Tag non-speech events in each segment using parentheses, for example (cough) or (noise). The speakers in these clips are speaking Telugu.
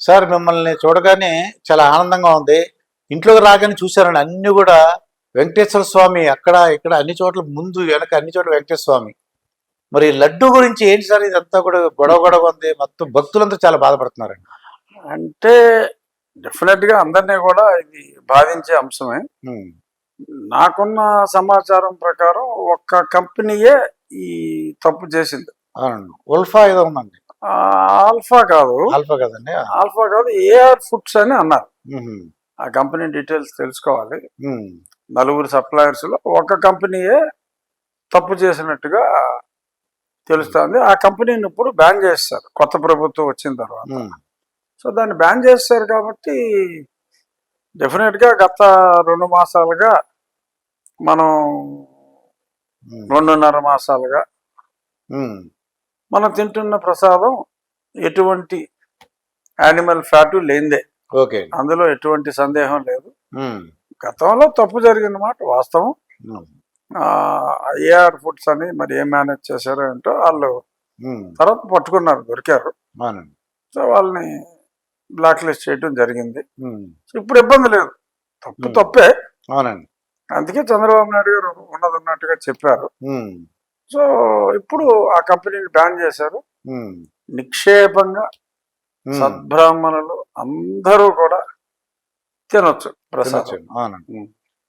సార్ మిమ్మల్ని చూడగానే చాలా ఆనందంగా ఉంది. ఇంట్లోకి రాగానే చూశారండి అన్ని కూడా వెంకటేశ్వర స్వామి అక్కడ ఇక్కడ అన్ని చోట్ల ముందు వెనక అన్ని చోట్ల వెంకటేశ్వర స్వామి. మరి లడ్డు గురించి ఏంటి సార్? ఇదంతా కూడా గొడవ గొడవ ఉంది. మొత్తం భక్తులంతా చాలా బాధపడుతున్నారండి. అంటే డెఫినెట్గా అందరినీ కూడా ఇది బాధించే అంశమే. నాకున్న సమాచారం ప్రకారం ఒక్క కంపెనీయే ఈ తప్పు చేసింది. అవునండి. ఉల్ఫా ఏదో ఉందండి. ఆల్ఫా కాదు. ఆల్ఫా కదండి ఆల్ఫా కాదు ఏఆర్ ఫుడ్స్ అని అన్నారు. ఆ కంపెనీ డీటెయిల్స్ తెలుసుకోవాలి. నలుగురు సప్లయర్స్లో ఒక కంపెనీయే తప్పు చేసినట్టుగా తెలుస్తుంది. ఆ కంపెనీని ఇప్పుడు బ్యాన్ చేస్తారు కొత్త ప్రభుత్వం వచ్చిన తర్వాత. సో దాన్ని బ్యాన్ చేస్తారు కాబట్టి డెఫినెట్గా గత రెండు మాసాలుగా మనం రెండున్నర మాసాలుగా మనం తింటున్న ప్రసాదం ఎటువంటి యానిమల్ ఫ్యాటు లేనిదే. ఓకే అందులో ఎటువంటి సందేహం లేదు. గతంలో తప్పు జరిగిన మాట వాస్తవం. ఏఆర్ ఫుడ్స్ అని మరి ఏం మేనేజ్ చేశారో ఏంటో వాళ్ళు తర్వాత పట్టుకున్నారు దొరికారు. సో వాళ్ళని బ్లాక్ లిస్ట్ చేయడం జరిగింది. ఇప్పుడు ఇబ్బంది లేదు. తప్పు. తప్పే. అవునండి. అందుకే చంద్రబాబు నాయుడు గారు ఉన్నది ఉన్నట్టుగా చెప్పారు. సో ఇప్పుడు ఆ కంపెనీని బ్యాన్ చేశారు. నిక్షేపంగా. సద్బ్రాహ్మణులు అందరూ కూడా తినొచ్చు ప్రసాదం.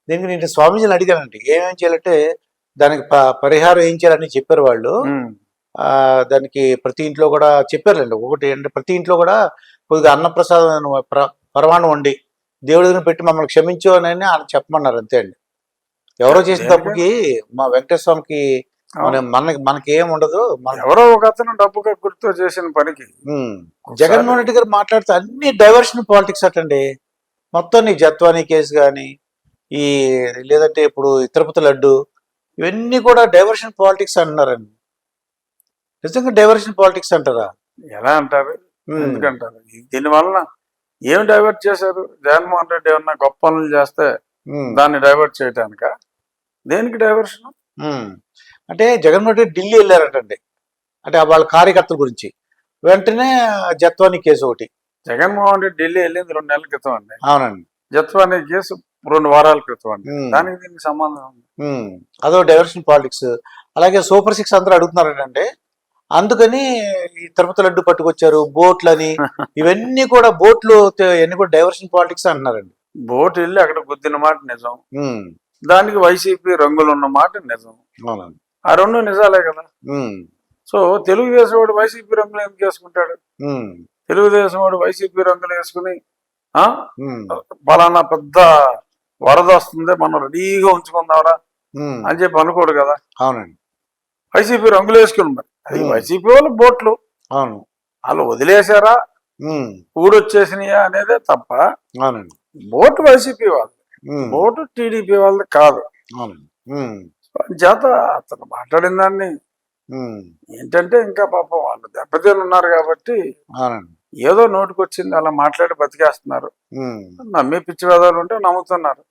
దీనికి నేను స్వామీజీని అడిగానండి. ఏమేం చేయాలంటే దానికి పరిహారం ఏం చేయాలని చెప్పారు వాళ్ళు. ఆ దానికి ప్రతి ఇంట్లో కూడా చెప్పారండి ఒకటి అంటే ప్రతి ఇంట్లో కూడా కొద్దిగా అన్నప్రసాదం ప్ర- పరమాణం వండి దేవుడి దగ్గర పెట్టి మమ్మల్ని క్షమించు అని ఆయన చెప్పమన్నారు అంతే అండి. ఎవరో చేసిన? తప్పుకి మా వెంకటేశ్వర స్వామికి మన మనకి మనకి ఏం ఉండదు ఎవరో ఒక అతను డబ్బు గుర్తు చేసిన పనికి. జగన్మోహన్ రెడ్డి గారు మాట్లాడితే అన్ని డైవర్షన్ పాలిటిక్స్ అటండి. మొత్తం నీ జత్వానీ కేసు కానీ ఈ లేదంటే ఇప్పుడు తిరుపతి లడ్డు ఇవన్నీ కూడా డైవర్షన్ పాలిటిక్స్ అంటున్నారండి. నిజంగా డైవర్షన్ పాలిటిక్స్ అంటారా? ఎలా అంటారు. ఎందుకంటారు? దీని వలన ఏం డైవర్ట్ చేశారు? జగన్మోహన్ రెడ్డి ఏమన్నా గొప్ప పనులు చేస్తే. దాన్ని డైవర్ట్ చేయడానిక దేనికి డైవర్షన్. అంటే జగన్మోహన్ రెడ్డి ఢిల్లీ వెళ్ళారటండి. అంటే వాళ్ళ కార్యకర్తల గురించి. వెంటనే జత్వానీ కేసు ఒకటి. జగన్మోహన్ రెడ్డి ఢిల్లీ వెళ్ళింది రెండు నెలల క్రితం అండి. అవునండి. జత్వానీ కేసు రెండు వారాల క్రితం అండి. దానికి దీనికి సంబంధం అదో డైవర్షన్ పాలిటిక్స్. అలాగే సూపర్ సిక్స్ అందరూ అడుగుతున్నారంటే అందుకని ఈ తిరుపతి లడ్డు పట్టుకొచ్చారు బోట్లని. (laughs) ఇవన్నీ కూడా బోట్లు ఇవన్నీ కూడా డైవర్షన్ పాలిటిక్స్ అంటున్నారండి. బోట్ వెళ్ళి అక్కడ గుద్దిన మాట నిజం. దానికి వైసీపీ రంగులు ఉన్న మాట నిజం. అవునండి. ఆ రెండు నిజాలే కదా. సో తెలుగుదేశం వాడు వైసీపీ రంగులు ఎందుకు వేసుకుంటాడు? తెలుగుదేశం వాడు వైసీపీ రంగులు వేసుకుని పలానా పెద్ద వరద వస్తుంది మనం రెడీగా ఉంచుకుందాంరా ఉమ్, అని చెప్పి అనుకోడు కదా. అవునండి. వైసీపీ రంగులు వేసుకుని మరి. అది. వైసీపీ వాళ్ళు బోట్లు. అవును. వాళ్ళు వదిలేశారా? ఊడొచ్చేసినాయా అనేదే తప్ప అవునండి. బోటు వైసీపీ వాళ్ళు బోటు టీడీపీ వాళ్ళది కాదు. అవునండి. చేత అతను మాట్లాడిన దాన్ని. ఏంటంటే ఇంకా పాపం వాళ్ళు దెబ్బతిని ఉన్నారు కాబట్టి ఏదో నోటికొచ్చింది అలా మాట్లాడి బతికేస్తున్నారు. నమ్మి పిచ్చి వేదాలు ఉంటే నమ్ముతున్నారు.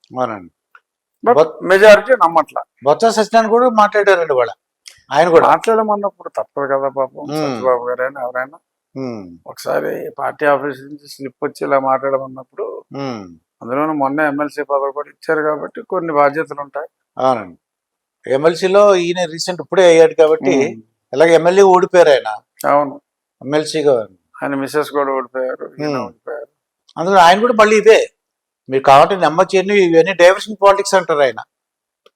బట్ మెజారిటీ నమ్మట్ల. బొత్స సత్యనారాయణ కూడా మాట్లాడారండి వాళ్ళ ఆయన కూడా. మాట్లాడమన్నప్పుడు తప్పదు కదా పాపం. సత్యబాబు గారైనా ఎవరైనా. ఒకసారి పార్టీ ఆఫీస్ నుంచి స్లిప్ వచ్చి ఇలా మాట్లాడమన్నప్పుడు అందులోనూ మొన్న ఎమ్మెల్సీ పదవి కూడా ఇచ్చారు కాబట్టి కొన్ని బాధ్యతలు ఉంటాయి ఎమ్మెల్సీలో ఈయన రీసెంట్ ఇప్పుడే అయ్యాడు కాబట్టి. అలాగే ఎమ్మెల్యే ఓడిపోయారు ఆయన. అవును. ఎమ్మెల్సీగా ఆయన మిస్సెస్ కూడా ఓడిపోయారు. ఓడిపోయారు. అందులో ఆయన కూడా మళ్ళీ ఇదే మీరు కావాలంటే నమ్మచ్చు ఇవన్నీ డైవర్షన్ పాలిటిక్స్ అంటారు ఆయన.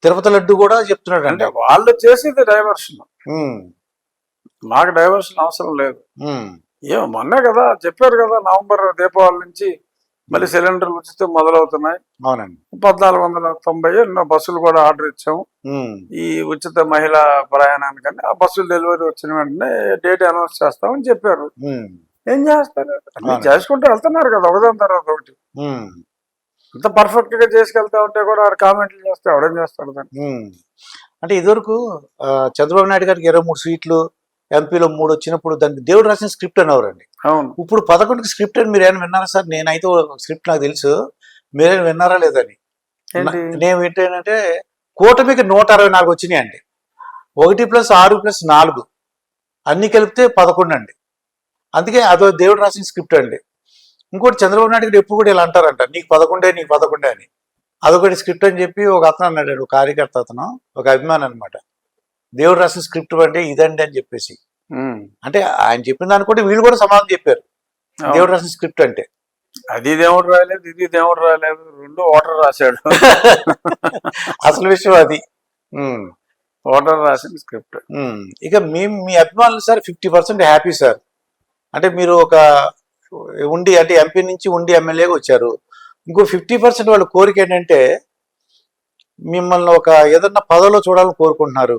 తిరుపతి లడ్డు కూడా చెప్తున్నాడు అంటే వాళ్ళు చేసేది డైవర్షన్. నాకు డైవర్షన్ అవసరం లేదు. ఏమో మొన్నే కదా చెప్పారు కదా నవంబర్ దీపావళి నుంచి మళ్ళీ సిలిండర్లు ఉచితం మొదలవుతున్నాయి. అవునండి. పద్నాలుగు వందల తొంభై ఎన్నో బస్సులు కూడా ఆర్డర్ ఇచ్చాము. ఈ ఉచిత మహిళా ప్రయాణానికని ఆ బస్సులు డెలివరీ వచ్చిన వెంటనే డేట్ అనౌన్స్ చేస్తామని చెప్పారు. ఏం చేస్తారు. చేసుకుంటూ వెళ్తున్నారు కదా ఒకదాని తర్వాత ఒకటి. అంత పర్ఫెక్ట్గా చేసుకెళ్తా ఉంటే కూడా ఆడు కామెంట్లు చేస్తే ఎవడేం చేస్తాడు దాన్ని. అంటే ఇదివరకు చంద్రబాబు నాయుడు గారికి ఇరవై మూడు సీట్లు ఎంపీలో మూడు వచ్చినప్పుడు దానికి దేవుడు రాసిన స్క్రిప్ట్ అనేవారండి. అవును. ఇప్పుడు పదకొండుకి స్క్రిప్ట్ అని మీరు ఏమైనా విన్నారా సార్? నేనైతే స్క్రిప్ట్ నాకు తెలుసు. మీరేమైనా విన్నారా లేదని నేను ఏంటంటే కూటమికి నూట అరవై నాలుగు వచ్చినాయి అండి. ఒకటి ప్లస్ ఆరు ప్లస్ నాలుగు. అన్ని కలిపితే పదకొండు అండి. అందుకే అదో దేవుడు రాసిన స్క్రిప్ట్ అండి. ఇంకోటి చంద్రబాబు నాయుడు గారు ఎప్పుడు కూడా ఇలా అంటారంట. నీకు పదకొండే నీకు పదకొండే అని. అదొకటి స్క్రిప్ట్ అని చెప్పి ఒక అతను అన్నాడు కార్యకర్త అతను ఒక అభిమాని అనమాట దేవుడు రాసిన స్క్రిప్ట్ అంటే ఇదండి అని చెప్పేసి. అంటే ఆయన చెప్పిన దాన్ని కూడా వీళ్ళు కూడా సమాధానం చెప్పారు. దేవుడు రాసిన స్క్రిప్ట్ అంటే. అది దేవుడు రాలేదు ఇది దేవుడు రాలేదు రెండు ఓటర్ రాశాడు. (laughs) అసలు విషయం అది. ఓటర్ రాసిన స్క్రిప్ట్. ఇక మేము మీ అభిమానులు sir fifty percent happy sir. అంటే మీరు ఒక ఉండి అంటే ఎంపీ నుంచి ఉండి ఎమ్మెల్యేగా వచ్చారు. ఇంకో ఫిఫ్టీ పర్సెంట్ వాళ్ళ కోరిక ఏంటంటే మిమ్మల్ని ఒక ఏదన్నా పదవిలో చూడాలని కోరుకుంటున్నారు.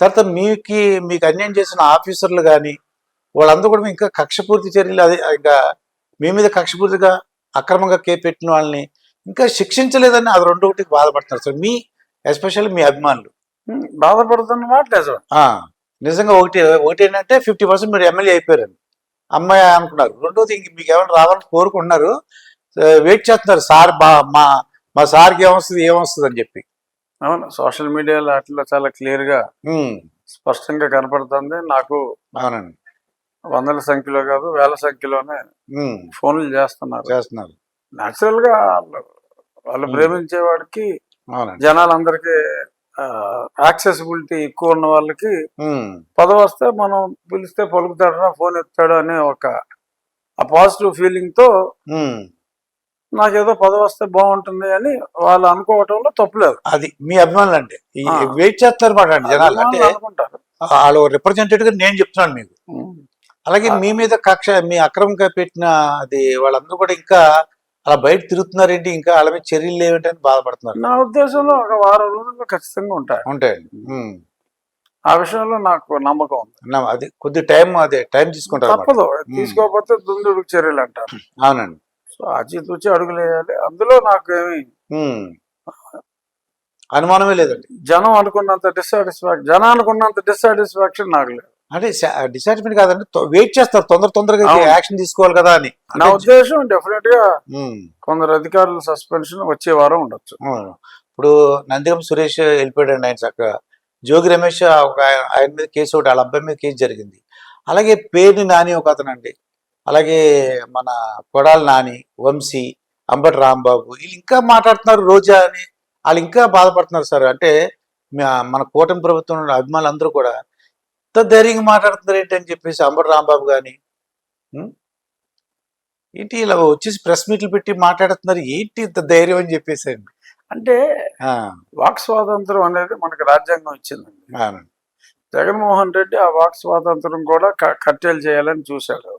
తర్వాత మీకు మీకు అన్యాయం చేసిన ఆఫీసర్లు కానీ వాళ్ళందరూ కూడా ఇంకా కక్షపూర్తి చర్యలు అదే ఇంకా మీ మీద కక్షపూర్తిగా అక్రమంగా కే పెట్టిన వాళ్ళని ఇంకా శిక్షించలేదని అది రెండు ఒకటి బాధపడుతున్నారు. సార్ మీ ఎస్పెషల్లీ మీ అభిమానులు. ఉమ్, బాధపడుతున్న మాట నిజం. నిజంగా ఒకటి ఒకటి ఏంటంటే ఫిఫ్టీ పర్సెంట్ మీరు ఎమ్మెల్యే అయిపోయారని. అమ్మాయి అనుకున్నారు. రెండోది ఇంక మీకు ఏమైనా రావాలని కోరుకుంటున్నారు వెయిట్ చేస్తున్నారు. సార్ బా మా మా సార్కి ఏమొస్తుంది ఏమొస్తుంది అని చెప్పి. అవును సోషల్ మీడియాలో అట్లా చాలా క్లియర్గా స్పష్టంగా కనపడుతుంది. నాకు అవునండి. వందల సంఖ్యలో కాదు వేల సంఖ్యలోనే ఫోన్లు చేస్తున్నారు. చేస్తున్నారు. న్యాచురల్గా వాళ్ళు వాళ్ళు. ప్రేమించే వాడికి జనాలందరికీ యాక్సెసిబిలిటీ ఎక్కువ ఉన్న వాళ్ళకి పదవి వస్తే మనం పిలిస్తే పలుకుతాడరా ఫోన్ ఎత్తాడు అనే ఒక ఆ పాజిటివ్ ఫీలింగ్తో నాకేదో పదవి వస్తే బాగుంటుంది అని వాళ్ళు అనుకోవటంలో తప్పులేదు. అది మీ అభిమానులు అంటే. వెయిట్ చేస్తున్నారు మాట అండి జనాలు. అంటే వాళ్ళు రిప్రజెంటేటివ్గా నేను చెప్తున్నాను మీకు. అలాగే. మీ మీద కక్ష మీ అక్రమంగా పెట్టిన అది వాళ్ళందరూ కూడా ఇంకా అలా బయట తిరుగుతున్నారేంటి? ఇంకా వాళ్ళ మీద చర్యలు లేవేంటని బాధపడుతున్నారు. నా ఉద్దేశంలో ఒక వారం రోజుల్లో ఖచ్చితంగా ఉంటాయి. ఉంటాయండి. ఆ విషయంలో నాకు నమ్మకం ఉంది. అది కొద్ది టైం అదే టైం తీసుకుంటారు. తప్పదు. తీసుకోకపోతే దుందుడు చర్యలు అంటారు. అవునండి. సో ఆచితూచి అడుగులు వేయాలి అందులో నాకు ఏమి ఉమ్. అనుమానమే లేదండి జనం అనుకున్నంత డిస్సాటిస్ఫాక్షన్ జనం అనుకున్నంత డిస్సాటిస్ఫాక్షన్ నాకు లేదు అంటే డిసైడ్మెంట్ కాదండి వెయిట్ చేస్తారు తొందర తొందరగా. యాక్షన్ తీసుకోవాలి కదా అని నా ఉద్దేశం డెఫినెట్గా. కొందరు అధికారుల సస్పెన్షన్ వచ్చే వారం ఉండొచ్చు. ఇప్పుడు నందిగం సురేష్ వెళ్ళిపోయాడండి ఆయన చక్కగా జోగి రమేష్ ఒక ఆయన ఆయన మీద కేసు ఒకటి వాళ్ళ అబ్బాయి మీద కేసు జరిగింది అలాగే పేరుని నాని ఒక అతను అండి అలాగే మన కొడాలి నాని వంశీ అంబటి రాంబాబు వీళ్ళు ఇంకా మాట్లాడుతున్నారు రోజా అని. వాళ్ళు ఇంకా బాధపడుతున్నారు సార్. అంటే మన కూటమి ప్రభుత్వం అభిమానులు అందరూ కూడా ఇంత ధైర్యంగా మాట్లాడుతున్నారు ఏంటి అని చెప్పేసి అంబటి రాంబాబు కానీ ఏంటి ఇలా వచ్చేసి ప్రెస్ మీట్లు పెట్టి మాట్లాడుతున్నారు? ఏంటి ఇంత ధైర్యం అని చెప్పేసి అంటే వాక్ స్వాతంత్రం అనేది మనకి రాజ్యాంగం ఇచ్చిందండి. జగన్మోహన్ రెడ్డి ఆ వాక్ స్వాతంత్రం కూడా కట్టేలు చేయాలని చూశాడు.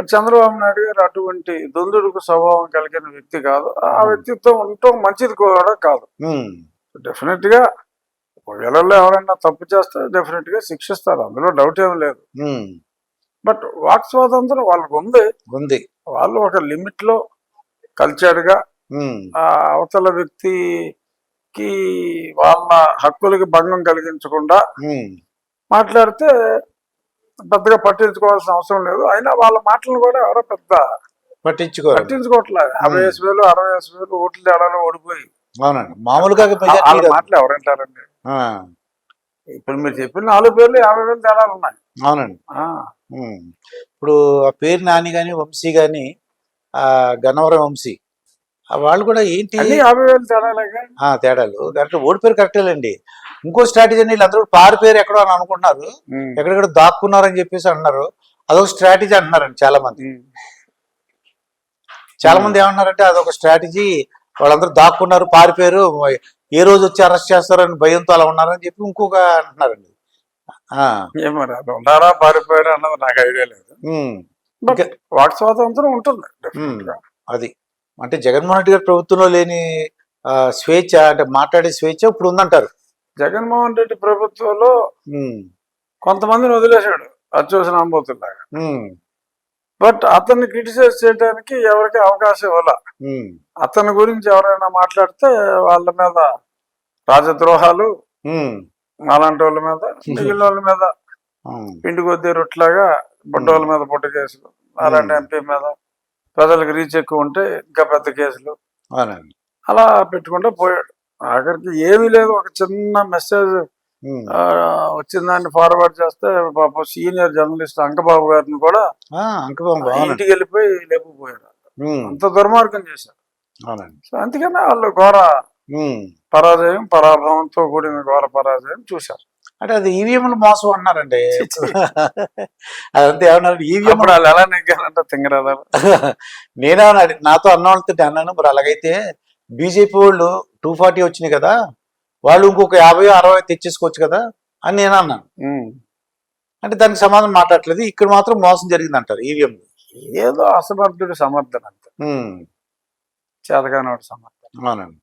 మరి చంద్రబాబు నాయుడు గారు అటువంటి దుందుడుకు స్వభావం కలిగిన వ్యక్తి కాదు. ఆ వ్యక్తిత్వం ఉండటం మంచిది కూడా కాదు. డెఫినెట్గా ఒకవేళ ఎవరైనా తప్పు చేస్తే డెఫినెట్గా శిక్షిస్తారు. అందులో డౌట్ ఏం లేదు. బట్ వాక్ స్వాతంత్రం వాళ్ళకు ఉంది. ఉంది. వాళ్ళు ఒక లిమిట్లో కల్చర్డ్గా అవతల వ్యక్తికి వాళ్ళ హక్కులకి భంగం కలిగించకుండా మాట్లాడితే పెద్దగా పట్టించుకోవాల్సిన అవసరం లేదు. అయినా వాళ్ళ మాటలను కూడా ఎవరో పెద్ద పట్టించుకోరు. పట్టించుకోవట్లేదు. యాభై వేసు వేలు అరవై వేసు వేలు ఓట్లు తేడాలో ఓడిపోయి. అవునండి. మామూలుగా వాళ్ళ. మాటలు ఎవరంటారండి ఆ, ఇప్పుడు మీరు చెప్పిన నాలుగు పేర్లు యాభై వేలు తేడాలు ఉన్నాయి. అవునండి. ఇప్పుడు ఆ పేరు నాని కానీ వంశీ కానీ ఆ గన్నవరం వంశీ వాళ్ళు కూడా ఏంటి? యాభై వేలు తేడాలేగా? ఆ తేడాలు. కరెక్ట్. ఓడిపోయారు కరెక్టేలేండి ఇంకో స్ట్రాటజీ అని వీళ్ళందరూ పారిపోయారు ఎక్కడో అని అనుకుంటున్నారు. ఎక్కడెక్కడ దాక్కున్నారని చెప్పేసి అంటున్నారు అదొక స్ట్రాటజీ అంటున్నారండి చాలా మంది. చాలా మంది ఏమన్నారంటే అదొక స్ట్రాటజీ వాళ్ళందరూ దాక్కున్నారు పారిపోయారు ఏ రోజు వచ్చి అరెస్ట్ చేస్తారని భయంతో అలా ఉన్నారని చెప్పి ఇంకొక అంటున్నారండి. ఉన్నారా పారిపోయారా అన్నది నాకు ఐడియా లేదు. వాక్ స్వాతంత్రం ఉంటుంది. అది. అంటే జగన్మోహన్ రెడ్డి గారి ప్రభుత్వంలో లేని స్వేచ్ఛ అంటే మాట్లాడే స్వేచ్ఛ ఇప్పుడు ఉందంటారు. జగన్మోహన్ రెడ్డి ప్రభుత్వంలో కొంతమందిని వదిలేశాడు అచ్చోసిన అంబోతుల్లాగా ఉమ్, బట్ అతన్ని క్రిటిసైజ్ చేయడానికి ఎవరికి అవకాశం ఇవ్వాల. అతని గురించి ఎవరైనా మాట్లాడితే వాళ్ళ మీద రాజద్రోహాలు అలాంటి వాళ్ళ మీద మిగిలిన వాళ్ళ మీద పిండి కొద్దీ రొట్టెలాగా బుడ్డోళ్ళ మీద పుట్ట కేసులు అలాంటి. ఎంపీ మీద ప్రజలకు రీచ్ ఎక్కువ ఉంటే ఇంకా పెద్ద కేసులు. అలా పెట్టుకుంటూ పోయాడు. ఆఖరికి ఏమీ లేదు. ఒక చిన్న మెసేజ్ ఉమ్, వచ్చిందాన్ని ఫార్వర్డ్ చేస్తే పాపం సీనియర్ జర్నలిస్ట్ అంకబాబు గారిని కూడా అంకబాబు ఇంటికి వెళ్ళిపోయి లేపుకుపోయారు ఉమ్, అంత దుర్మార్గం చేశారు అందుకనే వాళ్ళు ఘోర. పరాజయం పరాభవంతో కూడిన ఘోర పరాజయం చూశారు. అంటే అది ఈవీఎంలు మోసం అన్నారండి. అదంతా ఏమన్నారు? ఈవీఎం వాళ్ళు ఎలా నెగ్గారంటే తింగరాదారు నేనేమన్నా నాతో అన్న వాళ్ళతో అన్నాను మరి అలాగైతే బీజేపీ వాళ్ళు టూ ఫార్టీ వచ్చినాయి కదా వాళ్ళు ఇంకొక యాభై అరవై తెచ్చేసుకోవచ్చు కదా అని నేను అన్నాను. అంటే దానికి సమాధానం మాట్లాడలేదు ఇక్కడ మాత్రం మోసం జరిగింది అంటారు ఈవీఎం ఏదో అసమర్థుడు సమర్థన అంతే చేతగానోడు సమర్థన అవునండి.